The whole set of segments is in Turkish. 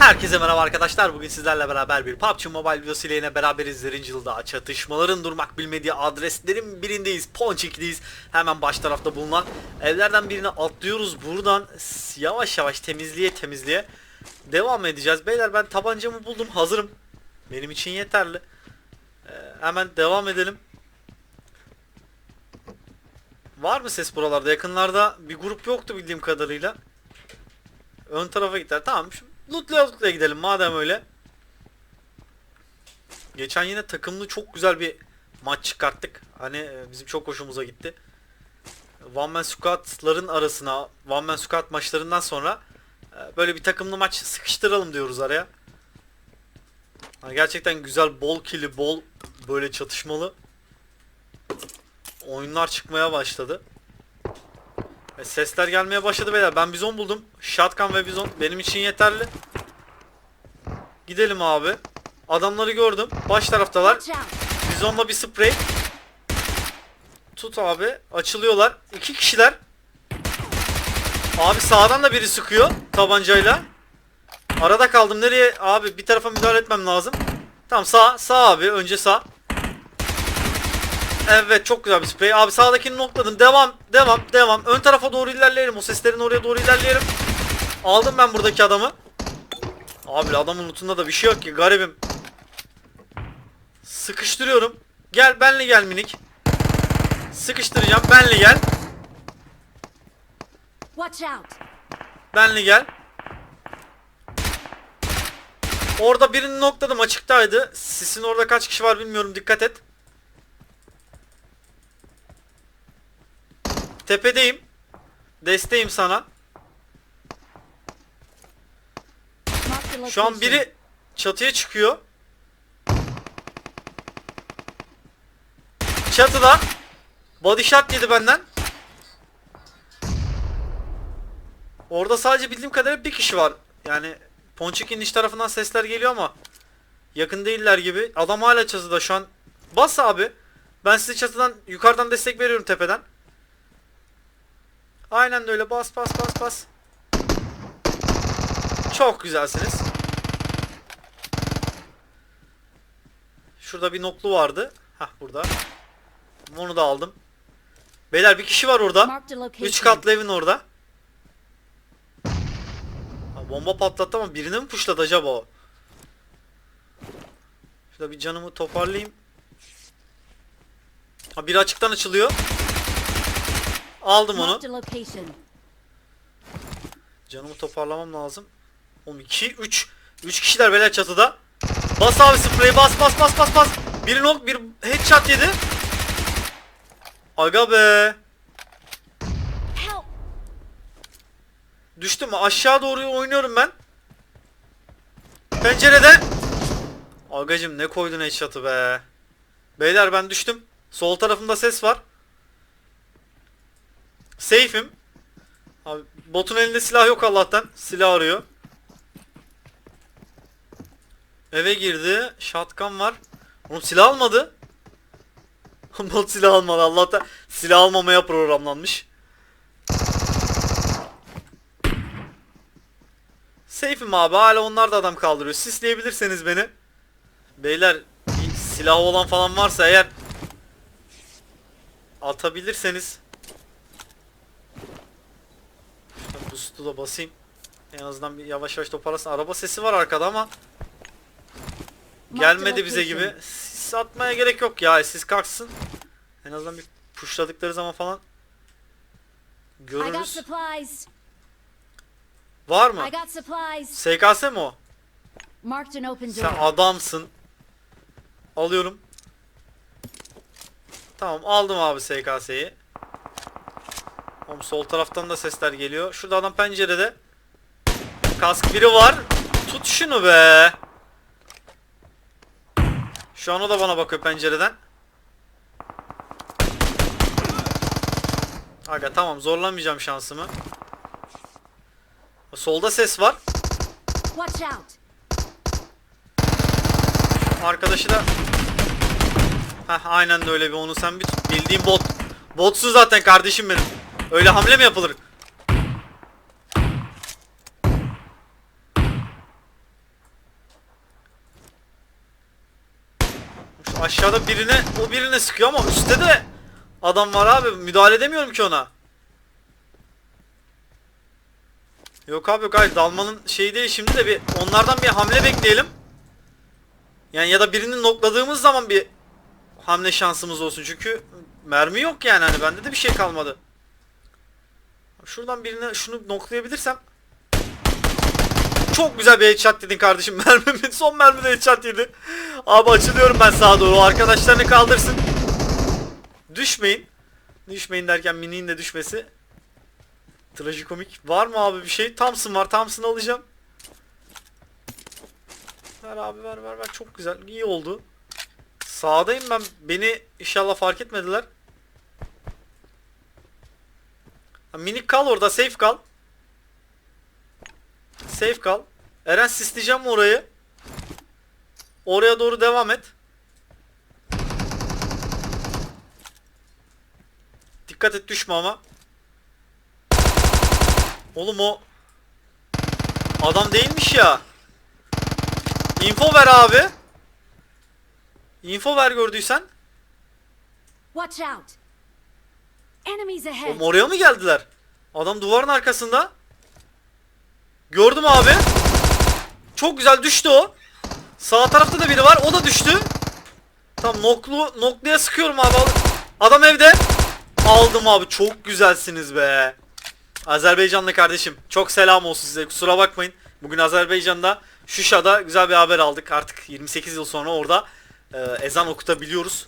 Herkese merhaba arkadaşlar. Bugün sizlerle beraber bir PUBG Mobile videosu ile yine beraberiz. Zerincil'da çatışmaların durmak bilmediği adreslerin birindeyiz. Ponçik'teyiz. Hemen baş tarafta bulunan evlerden birine atlıyoruz. Buradan yavaş yavaş temizliğe temizliğe devam edeceğiz. Beyler ben tabancamı buldum. Hazırım. Benim için yeterli. Ee, hemen devam edelim. Var mı ses buralarda? Yakınlarda bir grup yoktu bildiğim kadarıyla. Ön tarafa gittiler. Tamam. Şu Loot'laya loot'laya gidelim madem öyle. Geçen yine takımlı çok güzel bir maç çıkarttık. Hani e, bizim çok hoşumuza gitti. One Man Squad'ların arasına, One Man Squad maçlarından sonra e, böyle bir takımlı maç sıkıştıralım diyoruz araya. Hani gerçekten güzel, bol kili, bol böyle çatışmalı oyunlar çıkmaya başladı. Ve sesler gelmeye başladı beyler. Ben bizon buldum. Shotgun ve bizon benim için yeterli. Gidelim abi. Adamları gördüm. Baş taraftalar. Bizonla bir sprey. Tut abi. Açılıyorlar. İki kişiler. Abi sağdan da biri sıkıyor tabancayla. Arada kaldım. Nereye? Abi bir tarafa müdahale etmem lazım. Tamam sağ. Sağ abi. Önce sağ. Evet çok güzel bir sprey. Abi sağdakini nokladım. Devam. Devam. Devam. Ön tarafa doğru ilerleyelim. O seslerin oraya doğru ilerleyelim. Aldım ben buradaki adamı. Abi adamın lootunda da bir şey yok ki. Garibim. Sıkıştırıyorum. Gel benle gel minik. Sıkıştıracağım. Benle gel. Watch out! Benle gel. Orada birini nokladım açıktaydı. Sisin orada kaç kişi var bilmiyorum dikkat et. Tepedeyim. Desteğim sana. Şu an biri çatıya çıkıyor. Çatıda. Body shot yedi benden. Orada sadece bildiğim kadarıyla bir kişi var. Yani Ponçik'in iç tarafından sesler geliyor ama yakın değiller gibi. Adam hala çatıda şu an. Bas abi. Ben size çatıdan yukarıdan destek veriyorum tepeden. Aynen de öyle bas bas bas bas. Çok güzelsiniz. Şurada bir noklu vardı. Hah burada. Onu da aldım. Beyler bir kişi var orada. 3 katlı evin orada. Ha, bomba patlattı ama birine mi puşladı acaba o? Şurada bir canımı toparlayayım. Ha biri açıktan açılıyor. Aldım onu. Canımı toparlamam lazım. Oğlum 2 3 3 kişiler beyler çatıda. Bas abi spreyi bas bas bas bas bas. Bir nok bir headshot yedi. Aga be. Düştüm aşağı doğru oynuyorum ben. Pencerede. Agacım ne koydun headshot'ı be. Beyler ben düştüm. Sol tarafımda ses var. Safe'im. Abi botun elinde silah yok Allah'tan. Silah arıyor. Eve girdi. Shotgun var. Oğlum silah almadı. Bot silah almadı. Allah'tan silah almamaya programlanmış. Safe'im abi. Hala onlar da adam kaldırıyor. Sisleyebilirseniz beni. Beyler silahı olan falan varsa eğer atabilirseniz Şöyle boost'u da basayım. En azından bir yavaş yavaş toparlasın. Araba sesi var arkada ama gelmedi bize gibi. Sis atmaya gerek yok ya. Siz kalksın. En azından bir pushladıkları zaman falan görürüz. Var mı? SKS mi o? Sen adamsın. Alıyorum. Tamam aldım abi SKS'yi. Oğlum sol taraftan da sesler geliyor. Şurada adam pencerede. Kask biri var. Tut şunu be. Şu an o da bana bakıyor pencereden. Aga tamam zorlamayacağım şansımı. Solda ses var. Arkadaşı da Heh, aynen de öyle bir onu sen bir tut. Bildiğin bot. Botsun zaten kardeşim benim. Öyle hamle mi yapılır? Aşağıda birine o birine sıkıyor ama üstte de adam var abi. Müdahale edemiyorum ki ona. Yok abi yok abi dalmanın şeyi değil şimdi de bir onlardan bir hamle bekleyelim. Yani ya da birini nokladığımız zaman bir hamle şansımız olsun. Çünkü mermi yok yani hani bende de bir şey kalmadı. Şuradan birine şunu noklayabilirsem çok güzel bir headshot dedin kardeşim. Mermimin son mermide headshot yedi. Abi açılıyorum ben sağa doğru. Arkadaşlarını kaldırsın. Düşmeyin. Düşmeyin derken miniğin de düşmesi. Trajikomik. Var mı abi bir şey? Thompson var. Thompson alacağım. Ver abi ver ver ver. Çok güzel. İyi oldu. Sağdayım ben. Beni inşallah fark etmediler. Ha, Minik kal orada. Safe kal. Safe kal. Eren sisleyeceğim orayı. Oraya doğru devam et. Dikkat et düşme ama. Oğlum o adam değilmiş ya. Info ver abi. Info ver gördüysen. Watch out. Enemies. Oğlum oraya mı geldiler? Adam duvarın arkasında. Gördüm abi. Çok güzel düştü o. Sağ tarafta da biri var. O da düştü. Tam noklu nokluya sıkıyorum abi. Adam evde. Aldım abi. Çok güzelsiniz be. Azerbaycanlı kardeşim. Çok selam olsun size. Kusura bakmayın. Bugün Azerbaycan'da Şuşa'da güzel bir haber aldık. Artık 28 yıl sonra orada e, ezan okutabiliyoruz.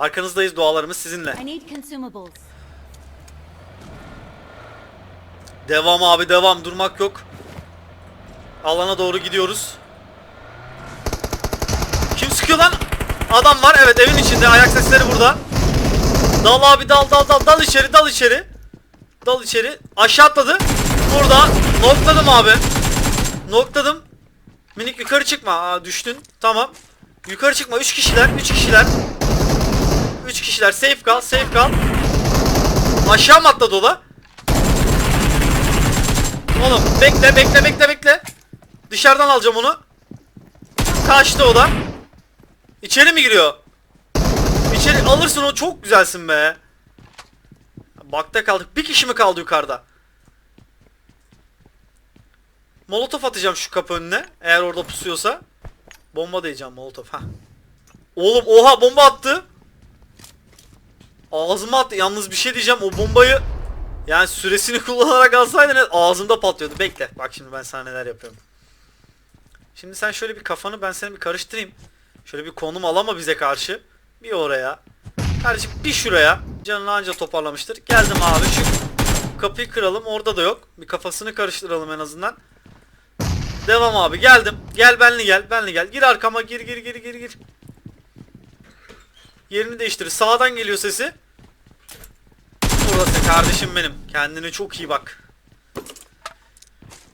Arkanızdayız. Dualarımız sizinle. I need consumables. Devam abi devam durmak yok. Alana doğru gidiyoruz. Kim sıkıyor lan? Adam var evet evin içinde ayak sesleri burada. Dal abi dal dal dal dal içeri dal içeri. Dal içeri. Aşağı atladı. Burada nokladım abi. Nokladım. Minik yukarı çıkma. Aa, düştün. Tamam. Yukarı çıkma. 3 kişiler. 3 kişiler. 3 kişiler. Safe kal. Safe kal. Aşağı mı atladı o da? Oğlum bekle bekle bekle bekle. Dışarıdan alacağım onu. Kaçtı o da. İçeri mi giriyor? İçeri alırsın o çok güzelsin be. Bakta kaldık. Bir kişi mi kaldı yukarıda? Molotof atacağım şu kapı önüne. Eğer orada pusuyorsa. Bomba diyeceğim molotof. Ha. Oğlum oha bomba attı. Ağzıma attı. Yalnız bir şey diyeceğim. O bombayı yani süresini kullanarak alsaydın ağzımda patlıyordu. Bekle. Bak şimdi ben sana neler yapıyorum. Şimdi sen şöyle bir kafanı ben seni bir karıştırayım. Şöyle bir konum alama bize karşı. Bir oraya. Kardeşim bir şuraya. Canını anca toparlamıştır. Geldim abi şu kapıyı kıralım. Orada da yok. Bir kafasını karıştıralım en azından. Devam abi geldim. Gel benli gel. Benli gel. Gir arkama gir gir gir gir gir. Yerini değiştir. Sağdan geliyor sesi. Burası kardeşim benim. Kendine çok iyi bak.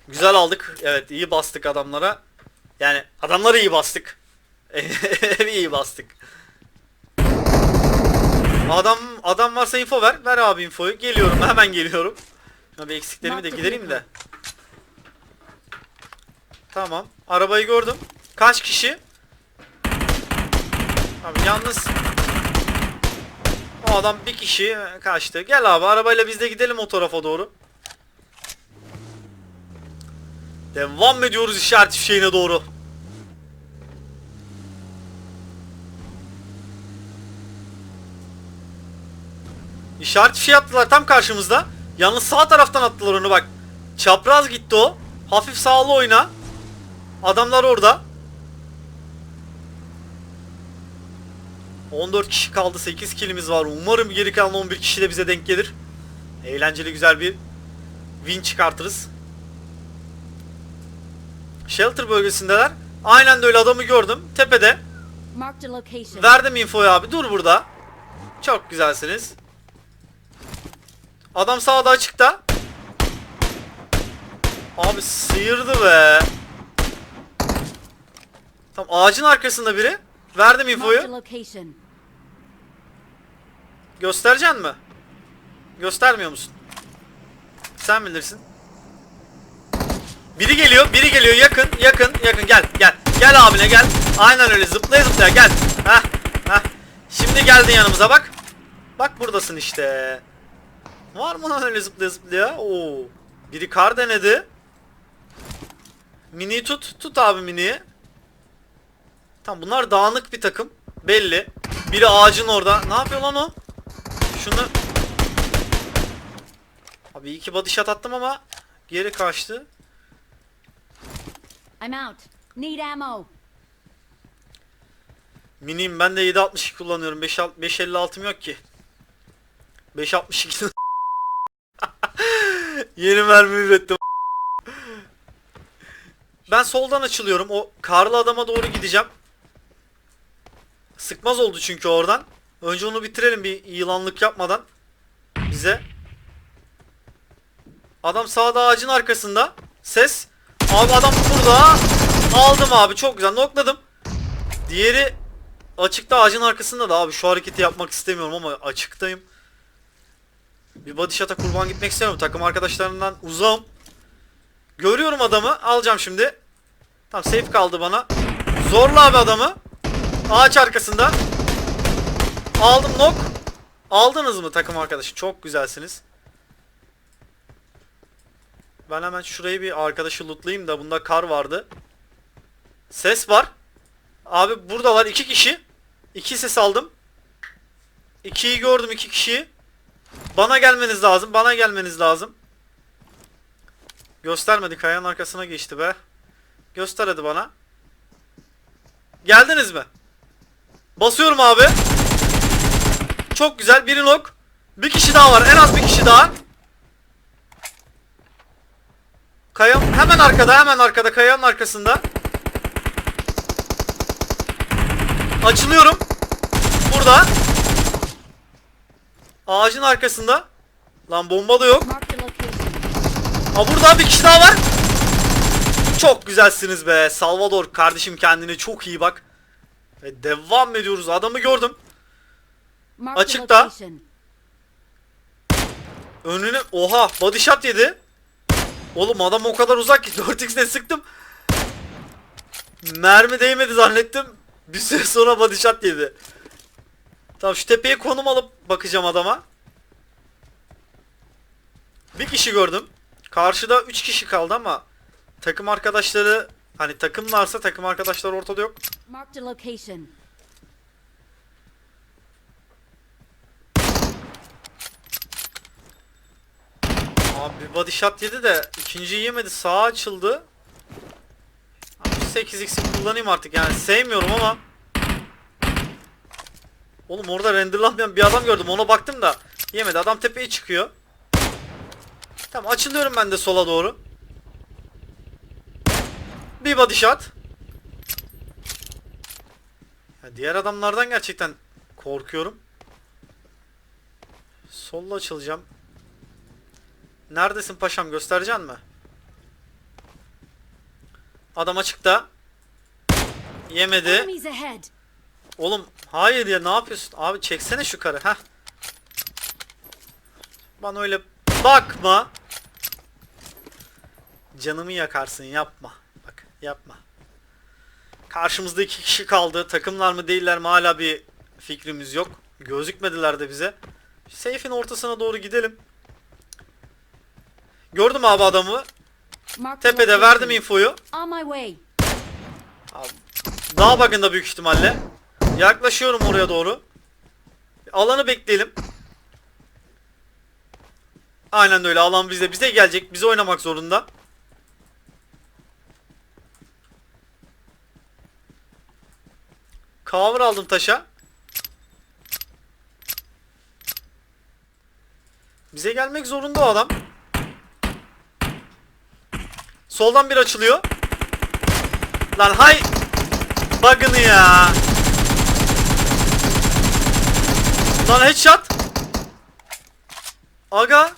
Güzel aldık. Evet iyi bastık adamlara. Yani adamları iyi bastık. Evi iyi bastık. Adam adam varsa info ver. Ver abi infoyu. Geliyorum hemen geliyorum. Şuna bir eksiklerimi de gidereyim de. Tamam. Arabayı gördüm. Kaç kişi? Abi yalnız o adam bir kişi kaçtı. Gel abi arabayla biz de gidelim o tarafa doğru. Devam ediyoruz işaret fişeğine doğru. İşaret fişeği attılar tam karşımızda. Yalnız sağ taraftan attılar onu bak. Çapraz gitti o. Hafif sağlı oyna. Adamlar orada. 14 kişi kaldı 8 kilimiz var. Umarım geri kalan 11 kişi de bize denk gelir. Eğlenceli güzel bir win çıkartırız. Shelter bölgesindeler. Aynen de öyle adamı gördüm. Tepede. Verdim infoyu abi. Dur burada. Çok güzelsiniz. Adam sağda açıkta. Abi sıyırdı be. Tam ağacın arkasında biri. Verdim infoyu. Göstereceksin mi? Göstermiyor musun? Sen bilirsin. Biri geliyor, biri geliyor yakın, yakın, yakın. Gel, gel. Gel abine gel. Aynen öyle zıplaya zıplaya gel. Heh. Heh. Şimdi geldin yanımıza bak. Bak buradasın işte. Var mı lan öyle zıplaya zıplaya? Oo. Biri kar denedi. Mini'yi tut. Tut abi Mini'yi. Tamam bunlar dağınık bir takım. Belli. Biri ağacın orada. Ne yapıyor lan o? Şunu... Abi iki body shot attım ama geri kaçtı. I'm out. Need ammo. Miniyim ben de 7.62 kullanıyorum. 5 5.56'm yok ki. 5.62 Yeni mermi ürettim. Ben soldan açılıyorum. O karlı adama doğru gideceğim. Sıkmaz oldu çünkü oradan. Önce onu bitirelim bir yılanlık yapmadan. Bize. Adam sağda ağacın arkasında. Ses. Abi adam burada. Aldım abi çok güzel nokladım. Diğeri açıkta ağacın arkasında da abi şu hareketi yapmak istemiyorum ama açıktayım. Bir body shot'a kurban gitmek istemiyorum. Takım arkadaşlarından uzağım. Görüyorum adamı. Alacağım şimdi. Tamam safe kaldı bana. Zorla abi adamı. Ağaç arkasında. Aldım nok. Aldınız mı takım arkadaşı? Çok güzelsiniz. Ben hemen şurayı bir arkadaşı lootlayayım da bunda kar vardı. Ses var. Abi buradalar iki kişi. İki ses aldım. İkiyi gördüm iki kişiyi. Bana gelmeniz lazım. Bana gelmeniz lazım. Göstermedi. Kayanın arkasına geçti be. Göster hadi bana. Geldiniz mi? Basıyorum abi. Çok güzel. Biri nok. Bir kişi daha var. En az bir kişi daha. Kaya hemen arkada, hemen arkada, kayanın arkasında. Açılıyorum. Burada. Ağacın arkasında. Lan bomba da yok. Ha burada bir kişi daha var. Çok güzelsiniz be. Salvador kardeşim kendine çok iyi bak. Ve devam ediyoruz. Adamı gördüm. Açıkta. Önüne oha body shot yedi. Oğlum adam o kadar uzak ki 4x'le sıktım. Mermi değmedi zannettim. Bir süre sonra body shot yedi. Tamam şu tepeye konum alıp bakacağım adama. Bir kişi gördüm. Karşıda 3 kişi kaldı ama takım arkadaşları hani takımlarsa takım arkadaşlar ortada yok. Abi bir body shot yedi de ikinciyi yemedi. Sağa açıldı. Abi 8x'i kullanayım artık yani sevmiyorum ama. Oğlum orada renderlanmayan bir adam gördüm ona baktım da yemedi. Adam tepeye çıkıyor. Tamam açılıyorum ben de sola doğru. Bir body shot. Ya diğer adamlardan gerçekten korkuyorum. Solla açılacağım. Neredesin paşam göstereceksin mi? Adam açıkta. Yemedi. Oğlum hayır ya ne yapıyorsun? Abi çeksene şu karı. Heh. Bana öyle bakma. Canımı yakarsın yapma. Bak yapma. Karşımızda iki kişi kaldı. Takımlar mı değiller mi hala bir fikrimiz yok. Gözükmediler de bize. Seyfin ortasına doğru gidelim. Gördüm abi adamı. Tepede verdim infoyu. Way. Dağ bakında büyük ihtimalle. Yaklaşıyorum oraya doğru. Alanı bekleyelim. Aynen öyle alan bize. Bize gelecek. Bize oynamak zorunda. Cover aldım taşa. Bize gelmek zorunda o adam. Soldan bir açılıyor. Lan hay bug'ını ya. Lan headshot. Aga.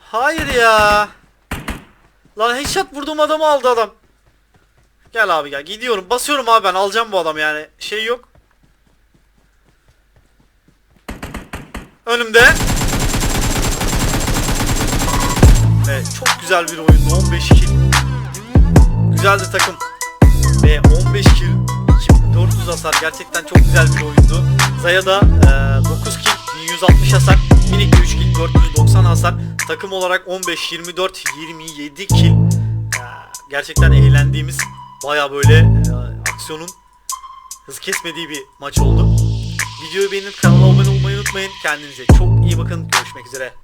Hayır ya. Lan headshot vurduğum adamı aldı adam. Gel abi gel. Gidiyorum. Basıyorum abi ben. Alacağım bu adamı yani. Şey yok. Önümde. Güzel bir oyundu. 15 kill. Güzeldi takım. Ve 15 kill. 4 1400 hasar gerçekten çok güzel bir oyundu. Zaya da e, 9 kill 1160 hasar. Minik 3 kill 490 hasar. Takım olarak 15 24 27 kill. E, gerçekten eğlendiğimiz baya böyle e, aksiyonun hız kesmediği bir maç oldu. Videoyu beğenip kanala abone olmayı unutmayın. Kendinize çok iyi bakın. Görüşmek üzere.